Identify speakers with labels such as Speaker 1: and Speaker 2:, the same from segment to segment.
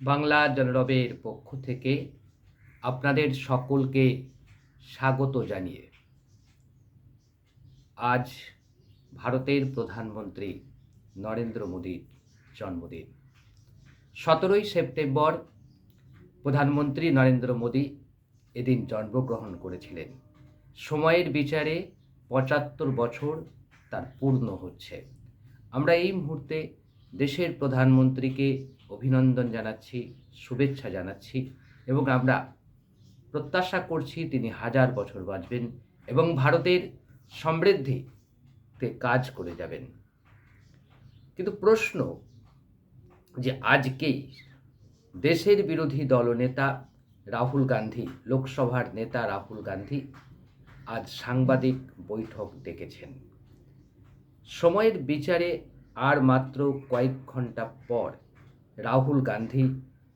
Speaker 1: বাংলা জনরবের পক্ষ থেকে আপনাদের সকলকে স্বাগত জানিয়ে আজ ভারতের প্রধানমন্ত্রী নরেন্দ্র মোদীর জন্মদিন। সতেরোই সেপ্টেম্বর প্রধানমন্ত্রী নরেন্দ্র মোদী এদিন জন্মগ্রহণ করেছিলেন। সময়ের বিচারে পঁচাত্তর বছর তার পূর্ণ হচ্ছে। আমরা এই মুহূর্তে দেশের প্রধানমন্ত্রীকে অভিনন্দন জানাচ্ছি, শুভেচ্ছা জানাচ্ছি এবং আমরা প্রত্যাশা করছি তিনি হাজার বছর বাঁচবেন এবং ভারতের সমৃদ্ধিতে কাজ করে যাবেন। কিন্তু প্রশ্ন যে আজকেই দেশের বিরোধী দলনেতা রাহুল গান্ধী, লোকসভার নেতা রাহুল গান্ধী আজ সাংবাদিক বৈঠক ডেকেছেন। সময়ের বিচারে আর মাত্র কয়েক ঘণ্টা পর রাহুল গান্ধী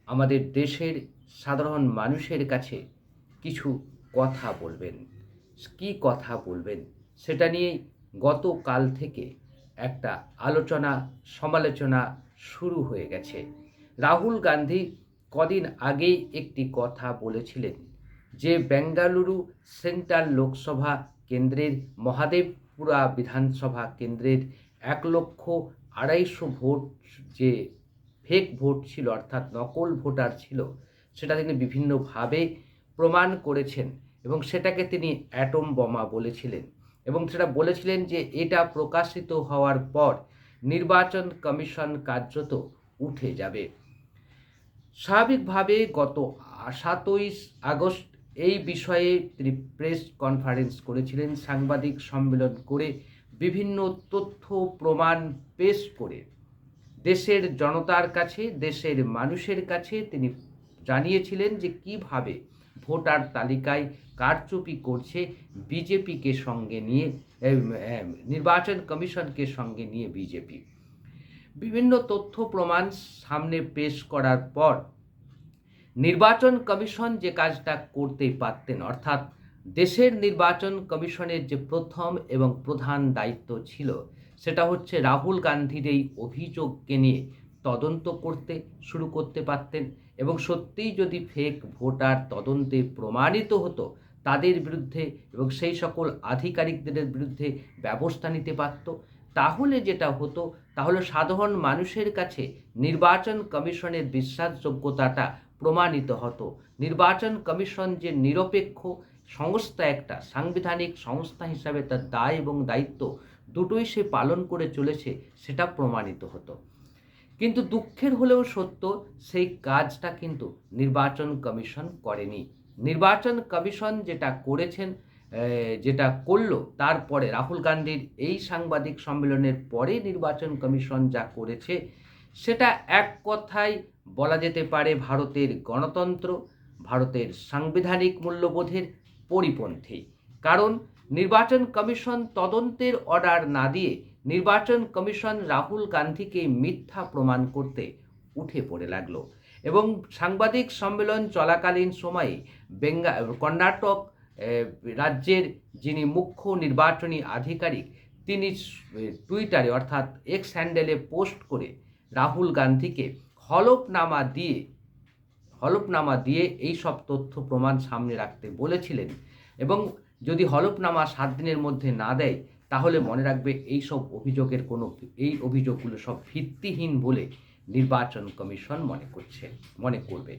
Speaker 1: আমাদের দেশের সাধারণ মানুষের কাছে কিছু কথা বলবেন। কি কথা বলবেন? সেটা নিয়েই গতকাল থেকে একটা আলোচনা, সমালোচনা শুরু হয়ে গেছে। রাহুল গান্ধী কদিন আগেই একটি কথা বলেছিলেন যে বেঙ্গালুরু সেন্ট্রাল লোকসভা কেন্দ্রের, মহাদেবপুরা বিধানসভা কেন্দ্রের এক লক্ষ আড়াইশো ভোট যে ফেক ভোট ছিল, অর্থাৎ নকল ভোটার ছিল, সেটা তিনি বিভিন্নভাবে প্রমাণ করেছেন এবং সেটাকে তিনি অ্যাটম বোমা বলেছিলেন এবং সেটা বলেছিলেন যে এটা প্রকাশিত হওয়ার পর নির্বাচন কমিশন কার্যত উঠে যাবে। স্বাভাবিকভাবে গত সাতই আগস্ট এই বিষয়ে তিনি প্রেস কনফারেন্স করেছিলেন, সাংবাদিক সম্মেলন করে বিভিন্ন তথ্য প্রমাণ পেশ করে। দেশের জনতার কাছে, দেশের মানুষের কাছে তিনি জানিয়েছিলেন যে কীভাবে ভোটার তালিকায় কারচুপি করছে বিজেপিকে সঙ্গে নিয়ে নির্বাচন কমিশনকে সঙ্গে নিয়ে বিজেপি। বিভিন্ন তথ্য প্রমাণ সামনে পেশ করার পর নির্বাচন কমিশন যে কাজটা করতে পারতেন, অর্থাৎ দেশের নির্বাচন কমিশনের যে প্রথম এবং প্রধান দায়িত্ব ছিল সেটা হচ্ছে রাহুল গান্ধীর এই অভিযোগকে নিয়ে তদন্ত করতে শুরু করতে পারতেন এবং সত্যিই যদি ফেক ভোটার তদন্তে প্রমাণিত হতো তাদের বিরুদ্ধে এবং সেই সকল আধিকারিকদের বিরুদ্ধে ব্যবস্থা নিতে পারত, তাহলে যেটা হতো, তাহলে সাধারণ মানুষের কাছে নির্বাচন কমিশনের বিশ্বাসযোগ্যতাটা প্রমাণিত হতো। নির্বাচন কমিশন যে নিরপেক্ষ সংস্থা একটা, সাংবিধানিক সংস্থা হিসাবে তার দায় এবং দায়িত্ব দুটোই সে পালন করে চলেছে, সেটা প্রমাণিত হতো। কিন্তু দুঃখের হলেও সত্য, সেই কাজটা কিন্তু নির্বাচন কমিশন করেনি। নির্বাচন কমিশন যেটা করেছেন যেটা করল, তারপরে রাহুল গান্ধীর এই সাংবাদিক সম্মেলনের পরে নির্বাচন কমিশন যা করেছে, সেটা এক কথায় বলা যেতে পারে ভারতের গণতন্ত্র, ভারতের সাংবিধানিক মূল্যবোধের পরিপন্থী। কারণ নির্বাচন কমিশন তদন্তের অর্ডার না দিয়ে নির্বাচন কমিশন রাহুল গান্ধীকে মিথ্যা প্রমাণ করতে উঠে পড়ে লাগল। এবং সাংবাদিক সম্মেলন চলাকালীন সময়ে বেঙ্গা, কর্ণাটক রাজ্যের যিনি মুখ্য নির্বাচনী আধিকারিক, তিনি টুইটারে অর্থাৎ এক্স হ্যান্ডেলে পোস্ট করে রাহুল গান্ধীকে হলফনামা দিয়ে হলফনামা দিয়ে এই সব তথ্য প্রমাণ সামনে রাখতে বলেছিলেন। এবং যদি হলফনামা সাত দিনের মধ্যে না দেয়, তাহলে মনে রাখবে এই সব অভিযোগের কোনো এই অভিযোগগুলো সব ভিত্তিহীন বলে নির্বাচন কমিশন মনে করছে, মনে করবে।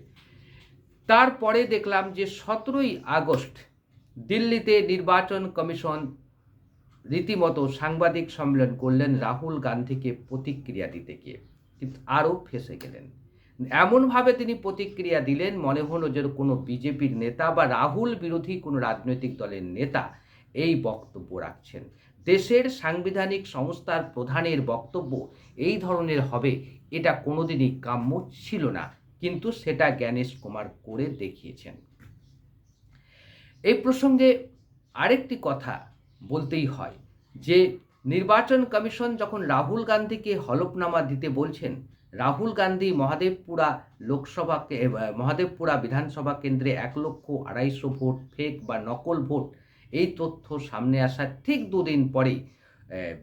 Speaker 1: তারপরে দেখলাম যে সতেরোই আগস্ট দিল্লিতে নির্বাচন কমিশন রীতিমতো সাংবাদিক সম্মেলন করলেন রাহুল গান্ধীকে প্রতিক্রিয়া দিতে গিয়ে। কিন্তু আরও ফেসে গেলেন। এমনভাবে তিনি প্রতিক্রিয়া দিলেন, মনে হলো যে কোনো বিজেপির নেতা বা রাহুল বিরোধী কোনো রাজনৈতিক দলের নেতা এই বক্তব্য রাখছেন। দেশের সাংবিধানিক সংস্থার প্রধানের বক্তব্য এই ধরনের হবে, এটা কোনোদিনই কাম্য ছিল না, কিন্তু সেটা জ্ঞানেশ কুমার করে দেখিয়েছেন। এই প্রসঙ্গে আরেকটি কথা বলতেই হয় যে, নির্বাচন কমিশন যখন রাহুল গান্ধীকে হলফনামা দিতে বলছেন রাহুল গান্ধী মহাদেবপুরা লোকসভাকে এ, মহাদেবপুরা বিধানসভা কেন্দ্রে এক লক্ষ আড়াইশো ভোট ফেক বা নকল ভোট এই তথ্য সামনে আসার ঠিক দুদিন পরেই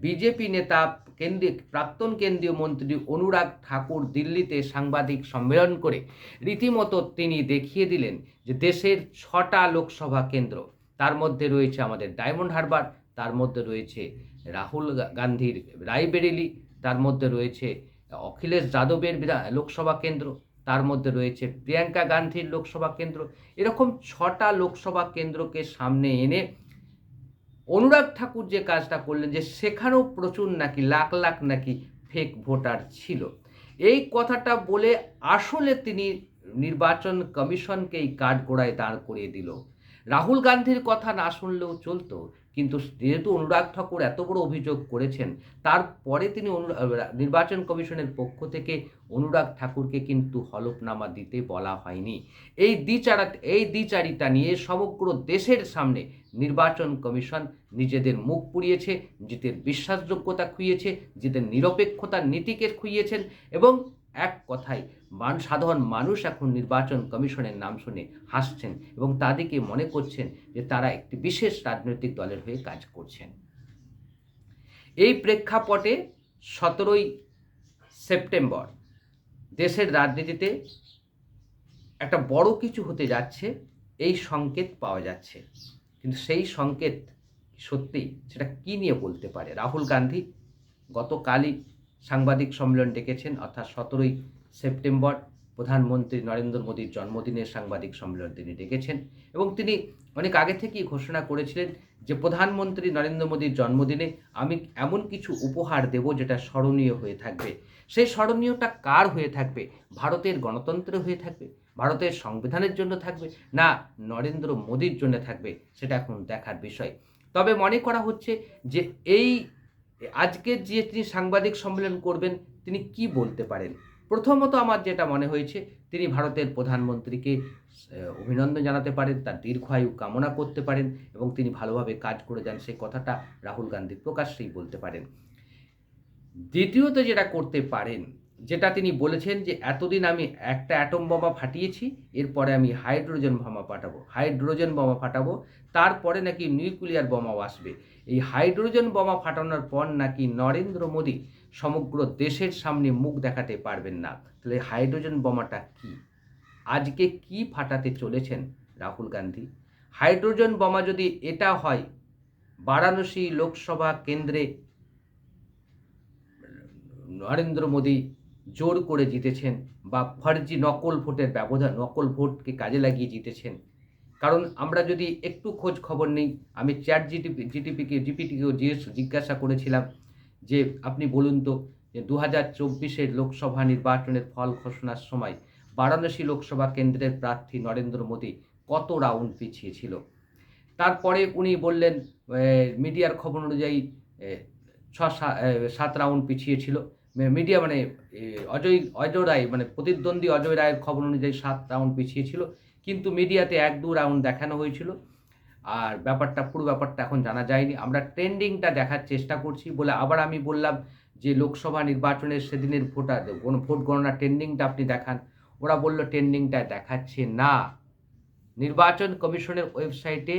Speaker 1: বিজেপি নেতা কেন্দ্রিক প্রাক্তন কেন্দ্রীয় মন্ত্রী অনুরাগ ঠাকুর দিল্লিতে সাংবাদিক সম্মেলন করে রীতিমতো তিনি দেখিয়ে দিলেন যে দেশের ছটা লোকসভা কেন্দ্র তার মধ্যে রয়েছে আমাদের ডায়মন্ড হারবার তার মধ্যে রয়েছে রাহুল গান্ধীর রায়বেরেলি তার মধ্যে রয়েছে অখিলেশ যাদবের বিধা- লোকসভা কেন্দ্র, তার মধ্যে রয়েছে প্রিয়াঙ্কা গান্ধীর লোকসভা কেন্দ্র। এরকম ছটা লোকসভা কেন্দ্রকে সামনে এনে অনুরাগ ঠাকুর যে কাজটা করলেন যে সেখানেও প্রচুর নাকি লাখ লাখ নাকি ফেক ভোটার ছিল। এই কথাটা বলে আসলে তিনি নির্বাচন কমিশনকে এই কাঠগোড়ায় দাঁড় করিয়ে দিল। রাহুল গান্ধীর কথা না শুনলেও চলতো। কিন্তু যেহেতু অনুরাগ ঠাকুর এত বড় অভিযোগ করেছেন, তারপরে তিনি নির্বাচন কমিশনের পক্ষ থেকে অনুরাগ ঠাকুরকে কিন্তু হলফনামা দিতে বলা হয়নি। এই দ্বিচারা এই দ্বিচারিতা নিয়ে সমগ্র দেশের সামনে নির্বাচন কমিশন নিজেদের মুখ পুড়িয়েছে, নিজেদের বিশ্বাসযোগ্যতা খুইয়েছে, নিজেদের নিরপেক্ষতার নীতিকে খুইয়েছেন এবং এক কথায়, মান সাধারণ মানুষ এখন নির্বাচন কমিশনের নাম শুনে হাসছেন এবং তাদেরকে মনে করছেন যে তারা একটি বিশেষ রাজনৈতিক দলের হয়ে কাজ করছেন। এই প্রেক্ষাপটে সতেরোই সেপ্টেম্বর দেশের রাজনীতিতে একটা বড় কিছু হতে যাচ্ছে, এই সংকেত পাওয়া যাচ্ছে। কিন্তু সেই সংকেত সত্যি সেটা কি নিয়ে বলতে পারে? রাহুল গান্ধী গতকালই সাংবাদিক সম্মেলন ডেকেছেন, অর্থাৎ সতেরোই সেপ্টেম্বর প্রধানমন্ত্রী নরেন্দ্র মোদীর জন্মদিনের সাংবাদিক সম্মেলন তিনি ডেকেছেন এবং তিনি অনেক আগে থেকেই ঘোষণা করেছিলেন যে প্রধানমন্ত্রী নরেন্দ্র মোদীর জন্মদিনে আমি এমন কিছু উপহার দেব যেটা স্মরণীয় হয়ে থাকবে। সেই স্মরণীয়টা কার হয়ে থাকবে? ভারতের গণতন্ত্র হয়ে থাকবে? ভারতের সংবিধানের জন্য থাকবে? না নরেন্দ্র মোদীর জন্য থাকবে? সেটা এখন দেখার বিষয়। তবে মনে করা হচ্ছে যে এই আজকে যে তিনি সাংবাদিক সম্মেলন করবেন, তিনি কি বলতে পারেন? প্রথমত আমার যেটা মনে হয়েছে, তিনি ভারতের প্রধানমন্ত্রীকে অভিনন্দন জানাতে পারেন, তার দীর্ঘায়ু কামনা করতে পারেন এবং তিনি ভালোভাবে কাজ করে যান, সেই কথাটা রাহুল গান্ধী প্রকাশ্যেই বলতে পারেন। দ্বিতীয়ত যেটা করতে পারেন যেটা তিনি বলেছেন যে এতদিন আমি একটা অ্যাটম বোমা ফাটিয়েছি, এরপরে আমি হাইড্রোজেন বোমা ফাটাবো হাইড্রোজেন বোমা ফাটাবো, তারপরে নাকি নিউক্লিয়ার বোমাও আসবে। এই হাইড্রোজেন বোমা ফাটানোর পর নাকি নরেন্দ্র মোদী সমগ্র দেশের সামনে মুখ দেখাতে পারবেন না। তাহলে হাইড্রোজেন বোমাটা কি? আজকে কি ফাটাতে চলেছেন রাহুল গান্ধী? হাইড্রোজেন বোমা যদি এটা হয়, বারাণসী লোকসভা কেন্দ্রে নরেন্দ্র মোদী জোর করে জিতেছেন বা ফর্জি নকল ভোটের ব্যবধান, নকল ভোটকে কাজে লাগিয়ে জিতেছেন। কারণ আমরা যদি একটু খোঁজ খবর নেই, আমি চ্যাট জিটিপি, জিটিপিকে জিপিটিকেও জিজ্ঞেস জিজ্ঞাসা করেছিলাম যে, আপনি বলুন তো, যে দু হাজার চব্বিশের লোকসভা নির্বাচনের ফল ঘোষণার সময় বারাণসী লোকসভা কেন্দ্রের প্রার্থী নরেন্দ্র মোদী কত রাউন্ড পিছিয়ে ছিল তারপরে উনি বললেন মিডিয়ার খবর অনুযায়ী ছ সাত রাউন্ড পিছিয়ে ছিল মিডিয়া মানে অজয় অজয় রায় মানে প্রতিদ্বন্দ্বী অজয় রায়ের খবর অনুযায়ী সাত রাউন্ড পিছিয়ে ছিল। কিন্তু মিডিয়াতে এক দু রাউন্ড দেখানো হয়েছিল। আর ব্যাপারটা, পুরো ব্যাপারটা এখন জানা যায়নি। আমরা ট্রেন্ডিংটা দেখার চেষ্টা করছি বলে আবার আমি বললাম যে লোকসভা নির্বাচনের সেদিনের ভোটার ভোট গণনা ট্রেন্ডিংটা আপনি দেখান। ওরা বলল ট্রেন্ডিংটা দেখাচ্ছে না। নির্বাচন কমিশনের ওয়েবসাইটে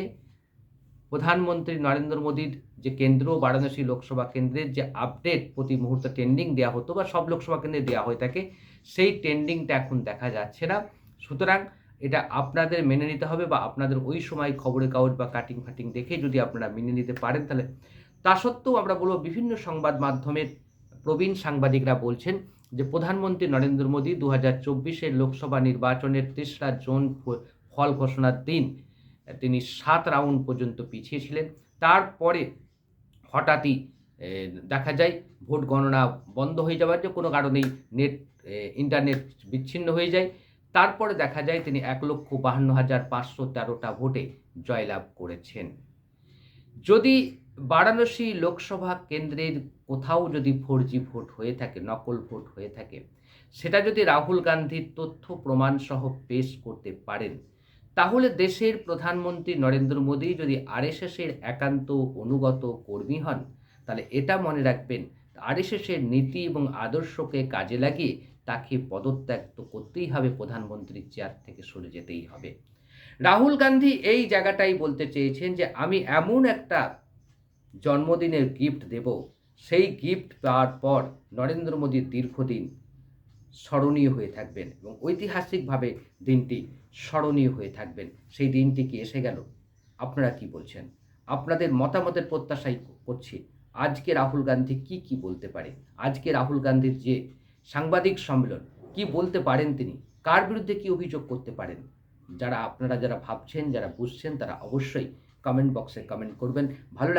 Speaker 1: প্রধানমন্ত্রী নরেন্দ্র মোদীর যে কেন্দ্র বারাণসী লোকসভা কেন্দ্রের যে আপডেট প্রতি মুহূর্তে ট্রেন্ডিং দেওয়া হতো বা সব লোকসভা কেন্দ্রে দেওয়া হয়ে থাকে, সেই ট্রেন্ডিংটা এখন দেখা যাচ্ছে না। সুতরাং এটা আপনাদের মেনে নিতে হবে বা আপনাদের ওই সময় খবরের কাগজ বা কাটিং ফাটিং দেখে যদি আপনারা মেনে নিতে পারেন তাহলে। তা সত্ত্বেও আমরা বলব বিভিন্ন সংবাদ মাধ্যমের প্রবীণ সাংবাদিকরা বলছেন যে প্রধানমন্ত্রী নরেন্দ্র মোদী দু হাজার লোকসভা নির্বাচনের তেসরা জুন ফল ঘোষণার দিন তিনি সাত রাউন্ড পর্যন্ত পিছিয়ে ছিলেন তারপরে হঠাৎই দেখা যায় ভোট গণনা বন্ধ হয়ে যাওয়ার যে কোনো কারণেই নেট ইন্টারনেট বিচ্ছিন্ন হয়ে যায়। তারপরে দেখা যায় তিনি এক লক্ষ বাহান্ন হাজার পাঁচশো তেরোটা ভোটে জয়লাভ করেছেন। যদি বারাণসী লোকসভা কেন্দ্রের কোথাও যদি ফোর জি ভোট হয়ে থাকে, নকল ভোট হয়ে থাকে, সেটা যদি রাহুল গান্ধীর তথ্য প্রমাণ সহ পেশ করতে পারেন তাহলে দেশের প্রধানমন্ত্রী নরেন্দ্র মোদী যদি আরএসএসের একান্ত অনুগত কর্মী হন, তাহলে এটা মনে রাখবেন, আরএসএসের নীতি এবং আদর্শকে কাজে লাগিয়ে তাকে পদত্যাগ তো করতেই হবে, প্রধানমন্ত্রীর চেয়ার থেকে সরে যেতেই হবে। রাহুল গান্ধী এই জায়গাটাই বলতে চেয়েছেন যে, আমি এমন একটা জন্মদিনের গিফট দেব, সেই গিফট পাওয়ার পর নরেন্দ্র মোদীর দীর্ঘদিন স্মরণীয় হয়ে থাকবেন এবং ঐতিহাসিকভাবে দিনটি স্মরণীয় হয়ে থাকবেন। সেই দিনটি কি এসে গেল? আপনারা কি বলছেন? আপনাদের মতামতের প্রত্যাশাই করছি। আজকে রাহুল গান্ধী কি কি বলতে পারে? আজকে রাহুল গান্ধীর যে সাংবাদিক সম্মেলন, কি বলতে পারেন তিনি? কার বিরুদ্ধে কি অভিযোগ করতে পারেন? যারা, আপনারা যারা ভাবছেন, যারা বুঝছেন, তারা অবশ্যই কমেন্ট বক্সে কমেন্ট করবেন। ভালো